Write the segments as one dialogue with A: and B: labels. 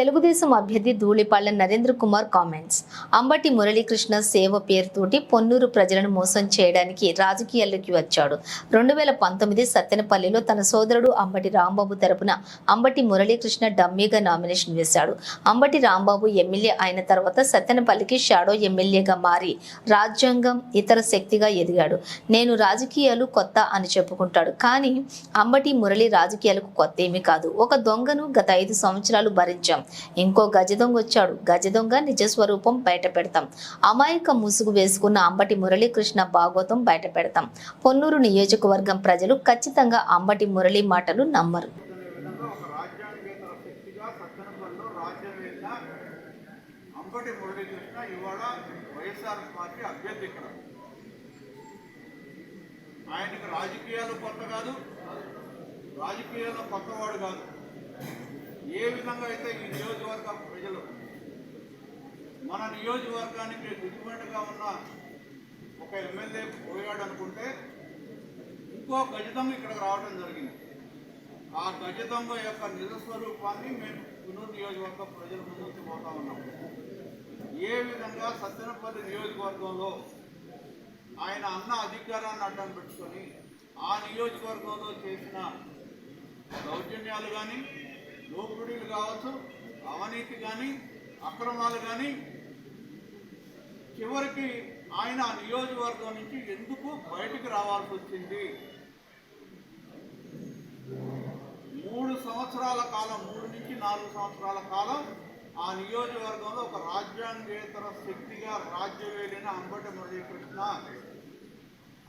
A: తెలుగుదేశం అభ్యర్థి ధూళిపాళ్ళ నరేంద్ర కుమార్ కామెంట్స్ అంబటి మురళీకృష్ణ సేవ పేరుతోటి పొన్నూరు ప్రజలను మోసం చేయడానికి రాజకీయాల్లోకి వచ్చాడు. రెండు వేల పంతొమ్మిది సత్తెనపల్లిలో తన సోదరుడు అంబటి రాంబాబు తరపున అంబటి మురళీకృష్ణ డమ్మీగా నామినేషన్ వేశాడు. అంబటి రాంబాబు ఎమ్మెల్యే అయిన తర్వాత సత్తెనపల్లికి షాడో ఎమ్మెల్యేగా మారి రాజ్యాంగం ఇతర శక్తిగా ఎదిగాడు. నేను రాజకీయాలు కొత్త అని చెప్పుకుంటాడు. కానీ అంబటి మురళి రాజకీయాలకు కొత్త ఏమీ కాదు. ఒక దొంగను గత ఐదు సంవత్సరాలు భరించాం. ఇంకో గజ దొంగ వచ్చాడు. గజ దొంగ నిజ బయట పెడతాం. అమాయక ముసుగు వేసుకున్న అంబటి మురళీకృష్ణ భాగవతం బయట పెడతాం. పొన్నూరు నియోజకవర్గం ప్రజలు ఖచ్చితంగా అంబటి మురళి మాటలు నమ్మరు.
B: అంబటి మురళీకృష్ణ ఇవాళ వైఎస్ఆర్ పార్టీ అభ్యర్థి ఇక్కడ ఆయనకు రాజకీయాలు కొత్త కాదు. రాజకీయాల్లో కొత్తవాడు కాదు. ఏ విధంగా అయితే ఈ నియోజకవర్గ ప్రజలు మన నియోజకవర్గానికి దిగుబడిగా ఉన్న ఒక ఎమ్మెల్యే పోయాడు అనుకుంటే ఇంకో గజదమ్మ ఇక్కడికి రావడం జరిగింది. ఆ గజదొంగ యొక్క నిజస్వరూపాన్ని మేము పునూరు నియోజకవర్గ ప్రజల ముందుకు పోతా ఉన్నాం. ఏ విధంగా సత్యనపల్లి నియోజకవర్గంలో ఆయన అన్న అధికారాన్ని అడ్డం పెట్టుకొని ఆ నియోజకవర్గంలో చేసిన దౌర్జన్యాలు కానీ దోపిడీలు కావచ్చు అవినీతి కానీ అక్రమాలు కానీ చివరికి ఆయన ఆ నియోజకవర్గం నుంచి ఎందుకు బయటకు రావాల్సి వచ్చింది? మూడు సంవత్సరాల కాలం మూడు నుంచి నాలుగు సంవత్సరాల కాలం ఆ నియోజకవర్గంలో ఒక రాజ్యాంగేతర శక్తిగా రాజ్యవేలిన అంబటి మురళీకృష్ణ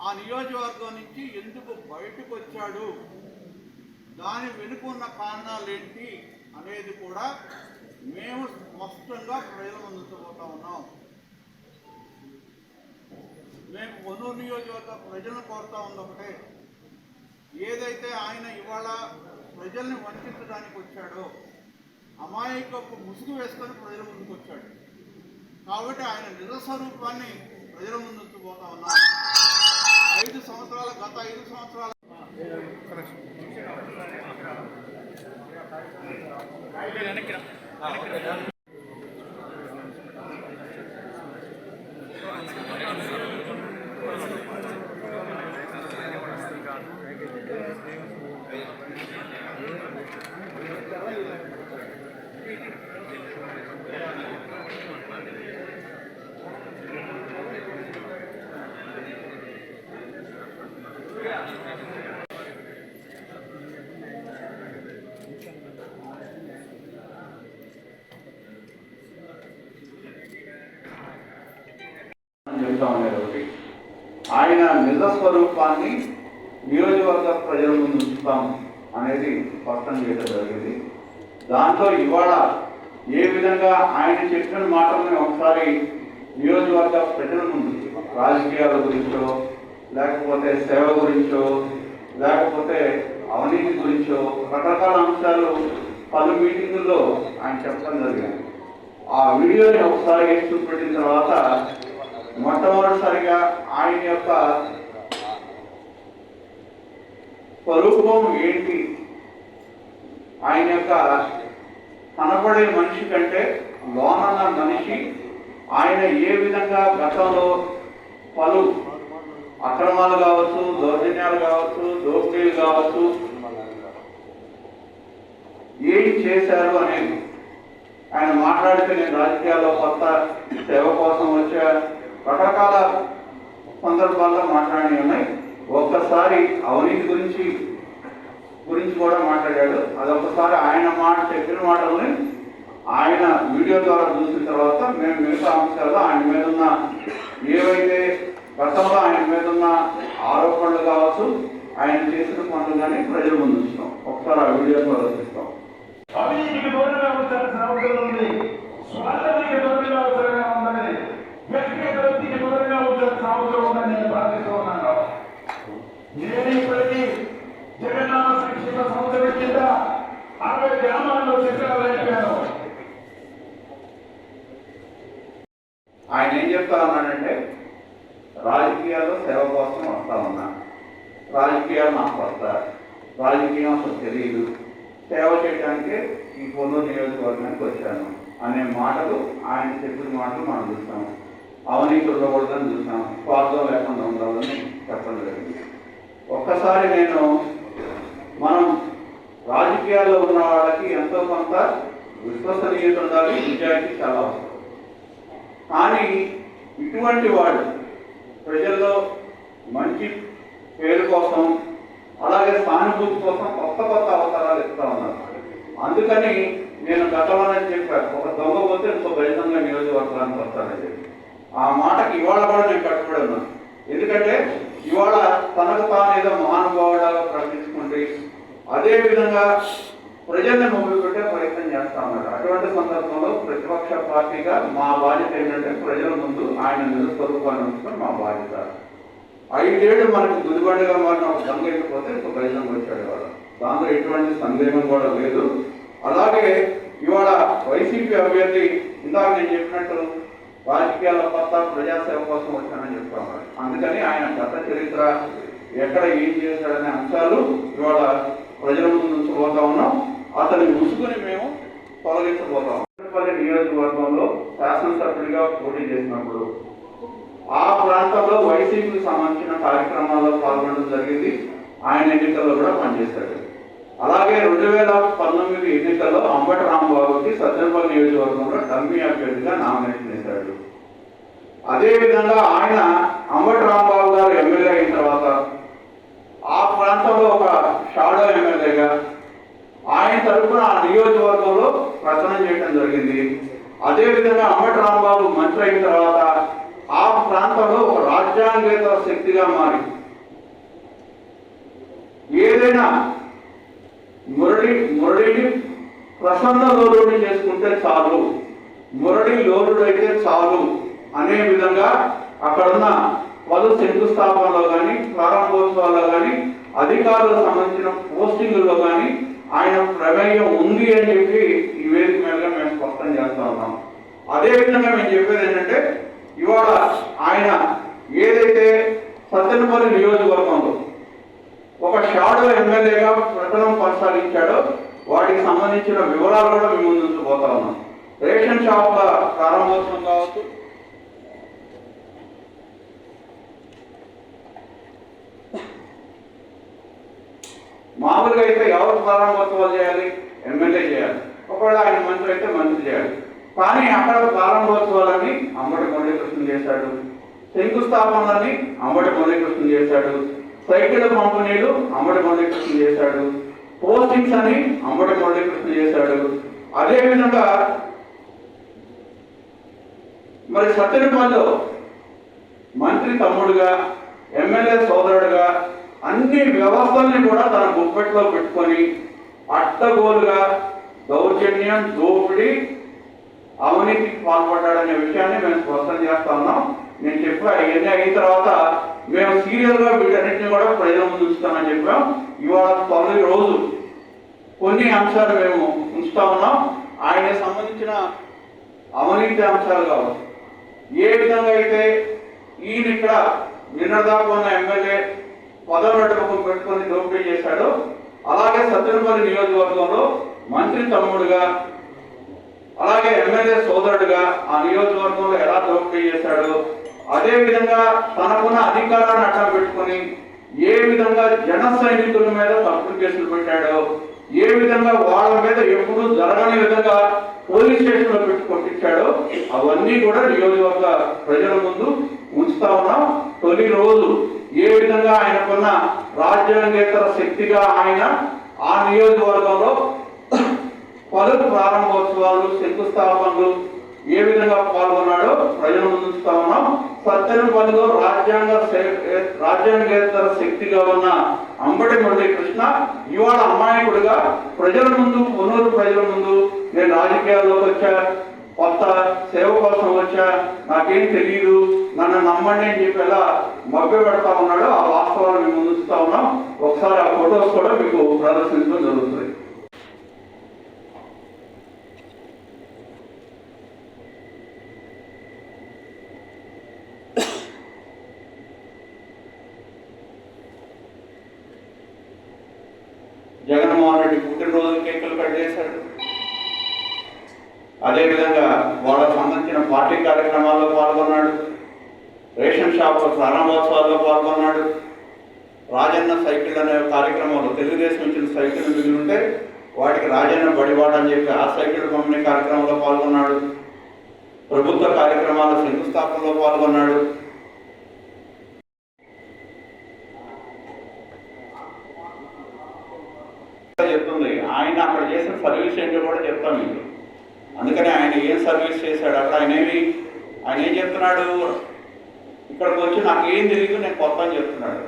B: ఆ నియోజకవర్గం నుంచి ఎందుకు బయటకు వచ్చాడు? దాని వెనుకున్న కారణాలు ఏంటి అనేది కూడా మేము స్పష్టంగా ప్రజలు అందించబోతా ఉన్నాం. మేము పొన్నూరు నియోజకవర్గ ప్రజలను కోరుతా ఉంది ఒకటే. ఏదైతే ఆయన ఇవాళ ప్రజల్ని వంచడానికి వచ్చాడో అమాయకపు ముసుగు వేసుకొని ప్రజల ముందుకు వచ్చాడు. కాబట్టి ఆయన నిజస్వరూపాన్ని ప్రజల ముందుకు పోతా ఉన్నాం. ఐదు సంవత్సరాల గత ఐదు సంవత్సరాల కనెక్షన్ చెప్తా అనేది ఒకటి. ఆయన నిజస్వరూపాన్ని నియోజకవర్గ ప్రజల ముందు ఉంచుతాం అనేది స్పష్టం చేయడం జరిగింది. దాంట్లో ఇవాళ ఏ విధంగా ఆయన చెప్పిన మాటలను ఒకసారి నియోజకవర్గ ప్రజల ముందు రాజకీయాల గురించో లేకపోతే సేవ గురించో లేకపోతే అవినీతి గురించో రకరకాల అంశాలు పలు మీటింగుల్లో ఆయన చెప్పడం జరిగింది. ఆ వీడియోని ఒకసారి చూపెట్టిన తర్వాత మొట్టమొదటిసారిగా ఆయన యొక్క స్వరూపం ఏంటి? ఆయన యొక్క కనపడే మనిషి కంటే లోనన్న మనిషి ఆయన ఏ విధంగా గతంలో పలు అక్రమాలు కావచ్చు దౌర్జన్యాలు కావచ్చు దోపిడీలు కావచ్చు ఏం చేశారు అనేది? ఆయన మాట్లాడితే నేను రాజకీయాల్లో కొత్త సేవ కోసం వచ్చా రకరకాల సందర్భాల్లో మాట్లాడి ఉన్నాయి. ఒక్కసారి అవినీతి గురించి గురించి కూడా మాట్లాడాడు. అదొకసారి ఆయన మాట చెప్పిన మాటల్ని ఆయన వీడియో ద్వారా చూసిన తర్వాత మేము మిగతా అంశాల్లో ఆయన మీద ఉన్న ఏవైతే గతంలో ఆయన మీద ఉన్న ఆరోపణలు కావచ్చు ఆయన చేసిన పనులు కానీ ప్రజల ముందు ఉంచుతాం. ఒకసారి ఆ వీడియో ద్వారా చూస్తాం
C: అవినీతికి దూరంగా ఉండాల్సిన అవసరం ఉంది స్వార్థానికి దూరంగా అవసరంగా ఉందని వ్యక్తిగత వృత్తికి దూరంగా ఉండాల్సిన అవసరం ఉందని నేను ప్రార్థిస్తూ ఉన్నాను నేను ఇప్పటికీ జగన్నాథ సంక్షేమ సంస్థల కింద అరవై గ్రామాల్లో శిక్షణలు అయిపోయాను
B: ఆయన ఏం చెప్తా ఉన్నాడంటే రాజకీయాల్లో సేవ కోసం వస్తా ఉన్నా రాజకీయాలు నాకు వస్తా రాజకీయం అసలు తెలియదు సేవ చేయడానికి ఈ పొన్నూరు నియోజకవర్గానికి వచ్చాను అనే మాటలు ఆయన చెప్పిన మాటలు మనం చూస్తాం. అవినీతి ఉండకూడదని చూస్తాం. స్వార్థం లేకుండా ఉండాలని చెప్పడం జరిగింది. ఒక్కసారి నేను మనం రాజకీయాల్లో ఉన్న వాళ్ళకి ఎంతో కొంత విశ్వసనీయత ఉండాలి. నిజాయితీ చాలా అవసరం. కానీ ఇటువంటి వాళ్ళు ప్రజల్లో మంచి పేరు కోసం అలాగే సానుభూతి కోసం కొత్త కొత్త అవసరాలు ఇస్తూ ఉన్నారు. అందుకని నేను గతంలోనే చెప్పాను ఒక దొంగ పోతే ఇంకో బహిరంగ నియోజకవర్గానికి వస్తానని చెప్పి. ఆ మాటకి ఇవాళ కూడా నేను కట్టుబడి ఉన్నాను. ఎందుకంటే ఇవాళ తనకు తాను ఏదో మహానుభావుడాగా ప్రకటించుకుంటే అదే విధంగా ప్రజల్ని మొదలుపెట్టే ప్రయత్నం చేస్తా ఉన్నారు అటువంటి సందర్భంలో ప్రతిపక్ష పార్టీగా మా బాధ్యత ఏంటంటే ప్రజల ముందు ఆయన నిజస్వరూపాన్ని ఉంచుకొని మా బాధ్యత. ఐదేళ్ళు మనకు గుదిబండగా మారిన ఒక దొంగ వెళ్ళిపోతే ఇంకో ప్రజలకు వచ్చాడు వాళ్ళు దాంట్లో ఎటువంటి సందేహం కూడా లేదు. అలాగే ఇవాళ వైసీపీ అభ్యర్థి ఇందాక నేను చెప్పినట్టు రాజకీయాల కొత్త ప్రజాసేవ కోసం వచ్చానని చెప్పాము అందుకని ఆయన గత చరిత్ర ఎక్కడ ఏం చేశాడనే అంశాలు ఇవాళ ప్రజల ముందు ఉంచబోతా ఉన్నాం. అతని ఉసుకుని మేము తొలగించబోతాం పల్లి నియోజకవర్గంలో శాసనసభ్యుడిగా పోటీ చేసినప్పుడు ఆ ప్రాంతంలో వైసీపీకి సంబంధించిన కార్యక్రమాల్లో పాల్గొనడం జరిగింది. ఆయన ఎన్నికల్లో కూడా పనిచేశాడు. అలాగే రెండు వేల పంతొమ్మిది ఎన్నికల్లో అంబటి రాంబాబుకి సజ్జనపల్లి నియోజకవర్గంలో డమ్మీ అభ్యర్థిగా నామినేషన్ వేశాడు. అదేవిధంగా ఆయన అంబటి రాంబాబు గారు ఎమ్మెల్యే అయిన తర్వాత ఆ ప్రాంతంలో ఒక షాడో ఎమ్మెల్యేగా ఆయన తరఫున ఆ నియోజకవర్గంలో ప్రచారం చేయడం జరిగింది. అదేవిధంగా అంబటి రాంబాబు మంత్రి అయిన తర్వాత ఆ ప్రాంతంలో ఒక రాజ్యాంగేతర శక్తిగా మారి ఏదైనా మురళి మురళిని ప్రసన్న లోరుని చేసుకుంటే చాలు. మురళి లోరుడు అయితే చాలు అనే విధంగా అక్కడున్న పలు శంకుస్థాపనలో కానీ ప్రారంభోత్సవాల్లో కానీ అధికారులకు సంబంధించిన పోస్టింగుల్లో కానీ ఆయన ప్రమేయం ఉంది అని చెప్పి ఈ వేదిక మీదుగా మేము స్పష్టం చేస్తా ఉన్నాం. అదే విధంగా మేము చెప్పేది ఏంటంటే ఇవాళ ఆయన ఏదైతే సత్యనపల్లి నియోజకవర్గంలో ఒక షాడో ఎమ్మెల్యేగా ప్రకటన కొనసాగించాడో వాటికి సంబంధించిన వివరాలు కూడా మేము ముందు ఉంచబోతా ఉన్నాం. రేషన్ షాపుల ప్రారంభోత్సవం కావచ్చు. మామూలుగా అయితే ఎవరు ప్రారంభోత్సవాలు చేయాలి? ఎమ్మెల్యే చేయాలి. ఒకవేళ ఆయన మంత్రి అయితే మంత్రి చేయాలి. కానీ అక్కడ ప్రారంభోత్సవాలని అంబటి మురళీకృష్ణ చేశాడు. శంకుస్థాపనలని అంబటి మురళీకృష్ణ చేశాడు. సైకిల్ పంపిణీలు అంబటి మురళీకృష్ణ చేశాడు. పోస్టింగ్స్ అని అంబటి మురళీకృష్ణ చేశాడు. అదేవిధంగా మరి సత్యరూపంలో మంత్రి తమ్ముడుగా ఎమ్మెల్యే సోదరుడుగా అన్ని వ్యవస్థల్ని కూడా తన గుప్పెట్లో పెట్టుకొని అట్టగోలుగా దౌర్జన్యం దోపిడీ అవినీతికి పాల్పడ్డాడనే విషయాన్ని మేము స్పష్టం చేస్తా ఉన్నాం. నేను చెప్పా ఇవన్నీ అయిన తర్వాత మేము సీరియల్గా వీటన్నిటిని కూడా ప్రజల ముందు ఉంచుతామని చెప్పాం. ఇవాళ తొమ్మిది రోజు కొన్ని అంశాలు మేము ఉంచుతా ఉన్నాం. ఆయనకు సంబంధించిన అవినీతి అంశాలు కావచ్చు. ఏ విధంగా అయితే ఈయన ఇక్కడ నిన్నదాకా ఉన్న ఎమ్మెల్యే పదవి పెట్టుకొని దోపిడీ చేశాడో అలాగే సత్యనపల్లి నియోజకవర్గంలో మంత్రి తమ్ముడుగా అలాగే ఎమ్మెల్యే సోదరుడుగా ఆ నియోజకవర్గంలో ఎలా దోపిడీ చేశాడు? అదే విధంగా తనకున్న అధికారాన్ని అడ్డం పెట్టుకొని ఏ విధంగా జన సైనికుల మీద తప్పుడు కేసులు పెట్టాడో ఏ విధంగా వాళ్ళ మీద ఎప్పుడు జరగని విధంగా పోలీస్ స్టేషన్లో పెట్టి కొట్టించాడో అవన్నీ కూడా నియోజకవర్గ ప్రజల ముందు ఉంచుతా ఉన్నాం. తొలి రోజు ఏ విధంగా ఆయనకున్న రాజ్యాంగేతర శక్తిగా ఆయన ఆ నియోజకవర్గంలో పలు ప్రారంభోత్సవాలు శంకుస్థాపనలు ఏ విధంగా పాల్గొన్నాడో ప్రజల ముందు ఉన్నాం ఉన్నాం. పనిలో రాజ్యాంగ రాజ్యాంగేతర శక్తిగా ఉన్న అంబటి మురళీ కృష్ణ ఇవాళ అమాయకుడిగా ప్రజల ముందు పొన్నూరు ప్రజల ముందు నేను రాజకీయాల్లోకి వచ్చా కొత్త సేవ కోసం వచ్చా నాకేం తెలియదు నన్ను నమ్మండి అని చెప్పి ఎలా మభ్య పెడతా ఉన్నాడో ఆ వాస్తవాలు మేము ముందు ఉన్నాం. ఒకసారి ఆ ఫొటోస్ కూడా మీకు ప్రదర్శించడం జరుగుతుంది. అదేవిధంగా వాళ్ళకు సంబంధించిన పార్టీ కార్యక్రమాల్లో పాల్గొన్నాడు. రేషన్ షాప్ ప్రారంభోత్సవాల్లో పాల్గొన్నాడు. రాజన్న సైకిల్ అనే కార్యక్రమంలో తెలుగుదేశం ఇచ్చిన సైకిల్ మిగిలి ఉంటే వాటికి రాజన్న బడివాడ అని చెప్పి ఆ సైకిల్ పంపిణీ కార్యక్రమంలో పాల్గొన్నాడు. ప్రభుత్వ కార్యక్రమాల శంకుస్థాపనలో పాల్గొన్నాడు. చెప్తుంది. ఆయన అక్కడ చేసిన సర్వీస్ ఏంటో కూడా చెప్తాం మీకు. అందుకని ఆయన ఏం సర్వీస్ చేశాడు? అక్కడ ఆయన ఏమి ఆయన ఏం చెప్తున్నాడు? ఇక్కడికి వచ్చి నాకు ఏం తెలియదు నేను కొత్త అని చెప్తున్నాడు.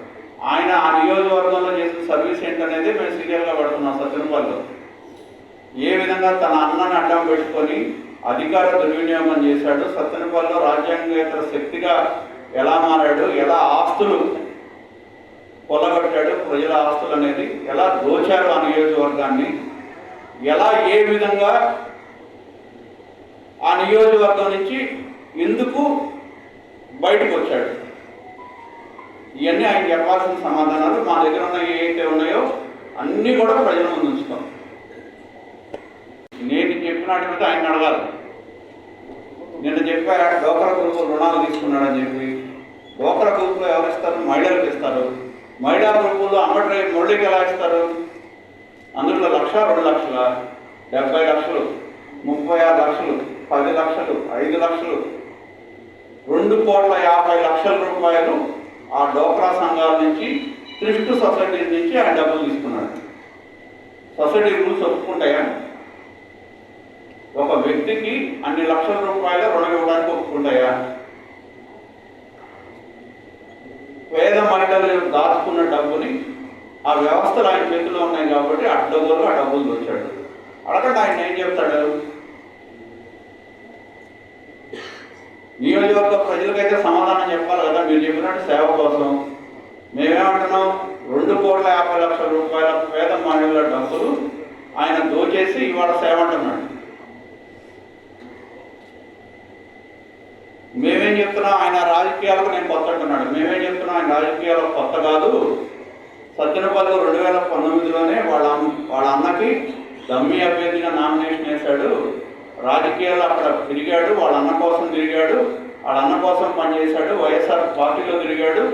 B: ఆయన ఆ నియోజకవర్గంలో చేసిన సర్వీస్ ఏంటనేది మేము సీరియల్గా పడుతున్నాం సత్యనపల్లిలో ఏ విధంగా తన అన్నాన్ని అడ్డం పెట్టుకొని అధికార దుర్వినియోగం చేశాడు సత్యనపల్లిలో రాజ్యాంగేతర శక్తిగా ఎలా మారాడు ఎలా ఆస్తులు కొల్లగొట్టాడు ప్రజల ఆస్తులు అనేది ఎలా దోచారు ఆ నియోజకవర్గాన్ని ఎలా ఏ విధంగా ఆ నియోజకవర్గం నుంచి ఎందుకు బయటకు వచ్చాడు? ఇవన్నీ ఆయన చెప్పాల్సిన సమాధానాలు మా దగ్గర ఉన్న ఏవైతే ఉన్నాయో అన్నీ కూడా ప్రజల ముందు ఉంచుతాం నేను చెప్పినట్టు మీద ఆయన అడగాలి. నిన్న చెప్పా డోకర గ్రూపులు రుణాలు తీసుకున్నాడని చెప్పి. డోకర గ్రూపులో ఎవరు ఇస్తారు? మహిళలకు ఇస్తారు. మహిళా గ్రూపుల్లో అమ్మటి మురళికి ఎలా ఇస్తారు? అందులో లక్ష రెండు లక్షల డెబ్బై లక్షలు ముప్పై ఆరు లక్షలు. పది లక్షలు ఐదు లక్షలు రెండు కోట్ల యాభై లక్షల రూపాయలు ఆ డోక్రా సంఘాల నుంచి థ్రిఫ్ట్ సొసైటీ నుంచి ఆయన డబ్బులు తీసుకున్నాడు. సొసైటీ రూల్స్ ఒప్పుకుంటాయా? ఒక వ్యక్తికి అన్ని లక్షల రూపాయలు రుణం ఇవ్వడానికి ఒప్పుకుంటాయా? పేద మహిళలు దాచుకున్న డబ్బుని ఆ వ్యవస్థలు ఆయన చేతిలో ఉన్నాయి కాబట్టి అడ్డగోలు ఆ డబ్బులు దోచాడు. అడగండి ఆయన ఏం చెప్తాడు? నియోజకవర్గ ప్రజలకైతే సమాధానం చెప్పాలి కదా. మీరు చెప్పినట్టు సేవ కోసం మేమేమంటున్నాం? రెండు కోట్ల యాభై లక్షల రూపాయల పేద మహిళల డబ్బులు ఆయన దోచేసి ఇవాళ సేవ అంటున్నాడు. మేమేం చెప్తున్నాం? ఆయన రాజకీయాలకు నేను కొత్త అంటున్నాడు. మేమేం చెప్తున్నాం? ఆయన రాజకీయాలకు కొత్త కాదు. సత్యనపల్లి రెండు వేల పంతొమ్మిదిలోనే వాళ్ళ అమ్మ- వాళ్ళ అన్నకి దమ్మి అభ్యర్థిగా నామినేషన్ వేశాడు. రాజకీయాలు అక్కడ తిరిగాడు వాళ్ళ అన్న కోసం తిరిగాడు వాళ్ళ అన్న కోసం పనిచేశాడు వైఎస్ఆర్ పార్టీలో తిరిగాడు.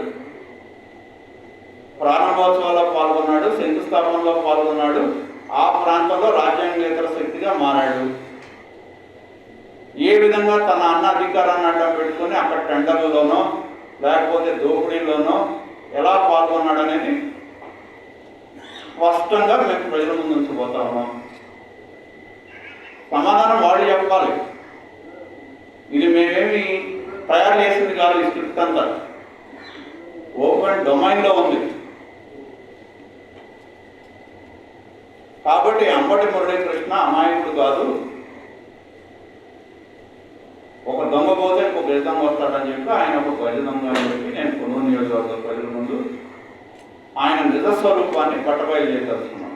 B: ప్రారంభోత్సవాల్లో పాల్గొన్నాడు శంకుస్థాపనలో పాల్గొన్నాడు. ఆ ప్రాంతంలో రాజ్యాంగేతర శక్తిగా మారాడు. ఏ విధంగా తన అన్న అధికారాన్ని అడ్డం పెట్టుకొని అక్కడ టెండర్లలోనో లేకపోతే దోపిడీలోనో ఎలా పాల్గొన్నాడు అనేది స్పష్టంగా మేము ప్రజల ముందు ఉంచిపోతా ఉన్నాం. సమాధానం వాళ్ళు చెప్పాలి. ఇది మేమేమి తయారు చేసింది కాదు ఈ స్క్రిప్ట్ అంతా. ఓపెన్ డొమైన్లో ఉంది. కాబట్టి అంబటి మురళీకృష్ణ అమాయకుడు కాదు. ఒక దొంగ పోతే ఒక గజ వస్తాడని చెప్పి ఆయన ఒక గజ అని చెప్పి నేను కొనూరు నియోజకవర్గ ప్రజల ముందు ఆయన నిజస్వరూపాన్ని పట్టబయలు చేసేస్తున్నాను